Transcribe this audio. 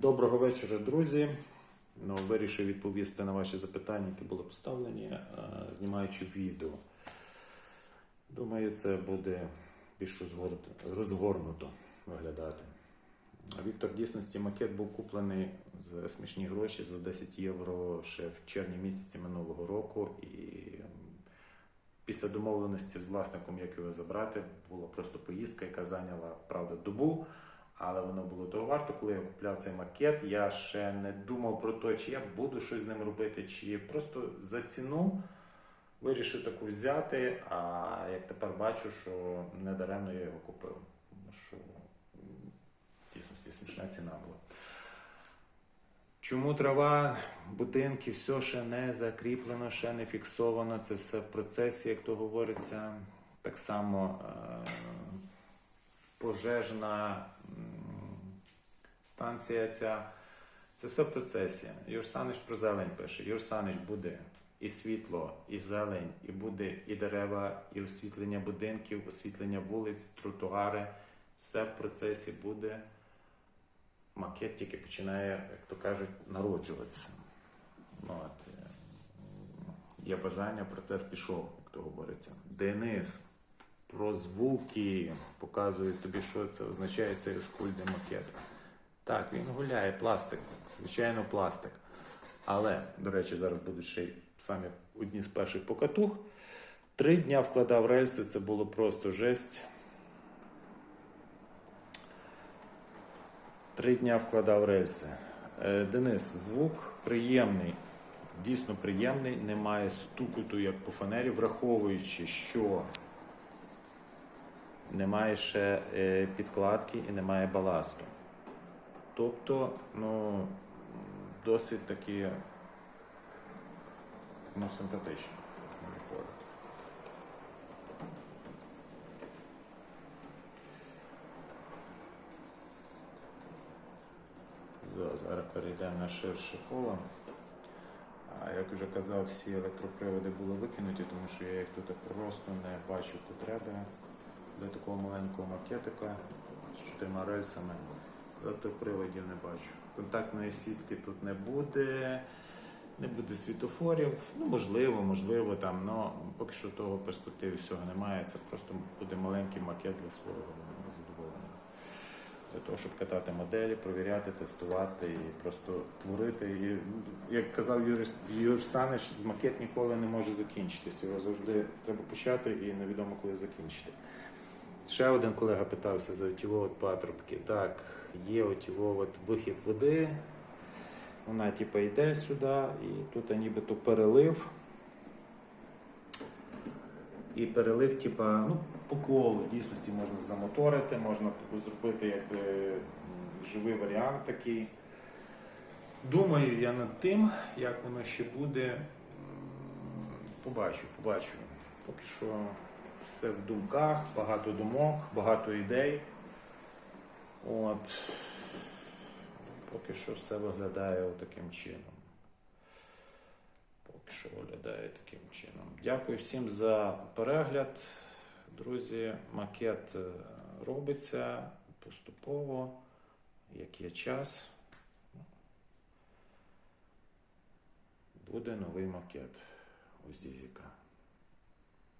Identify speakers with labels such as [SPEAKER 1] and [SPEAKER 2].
[SPEAKER 1] Доброго вечора, друзі. Ну, вирішив відповісти на ваші запитання, які були поставлені, е, знімаючи відео. Думаю, це буде більш розгорнуто виглядати. Віктор, в дійсності макет був куплений за смішні гроші за 10 євро ще в червні місяці минулого року. І після домовленості з власником, як його забрати, була просто поїздка, яка зайняла правда добу. Але воно було того варто, коли я купляв цей макет, я ще не думав про те, чи я буду щось з ним робити, чи просто за ціну вирішив таку взяти. А як тепер бачу, що не даремно я його купив. Тому що дійсності смішна ціна була. Чому трава, будинки, все ще не закріплено, ще не фіксовано, це все в процесі, як то говориться. Так само е, пожежна станція ця. Це все в процесі. Юрсанич про зелень пише. Юр Санич буде і світло, і зелень, і буде і дерева, і освітлення будинків, освітлення вулиць, тротуари. Все в процесі буде. Макет тільки починає, як то кажуть, народжуватися. Ну, от, е, є бажання, процес пішов, як то говориться. Денис, про звуки показую тобі, що це означає цей розкульний макет. Так, він гуляє, пластик, звичайно, пластик. Але, до речі, зараз будуть ще самі одні з перших покатух. Три дня вкладав рельси, це було просто жесть. Три дня вкладав рельси. Е, Денис, звук приємний, дійсно приємний, немає стукоту, як по фанері, враховуючи, що немає ще е, підкладки і немає баласту. Тобто, ну, досить таки ну, симпатично. Зараз перейдемо на ширше коло. А як вже казав, всі електроприводи були викинуті, тому що я їх тут просто не бачу потреби для такого маленького макетика з чотирма рельсами. Електроприводів не бачу. Контактної сітки тут не буде, не буде світофорів. Ну, можливо, можливо, там, але поки що того в перспективі всього немає. Це просто буде маленький макет для свого задоволення. Для того, щоб катати моделі, провіряти, тестувати і просто творити. І, як казав Юрій, Юрій Санич, макет ніколи не може закінчитися. Його завжди треба почати і невідомо коли закінчити. Ще один колега питався за отіво от патрубки. Так, є отіво от вихід води. Вона типу йде сюди, і тут нібито перелив. І перелив, типа, ну, по колу в дійсності можна замоторити, можна зробити якби живий варіант такий. Думаю я над тим, як воно ще буде. Побачу, побачу. Поки що все в думках, багато думок, багато ідей. От. Поки що все виглядає таким чином. Поки що виглядає таким чином. Дякую всім за перегляд. Друзі, макет е, робиться поступово, як є час. Буде новий макет у Зізіка.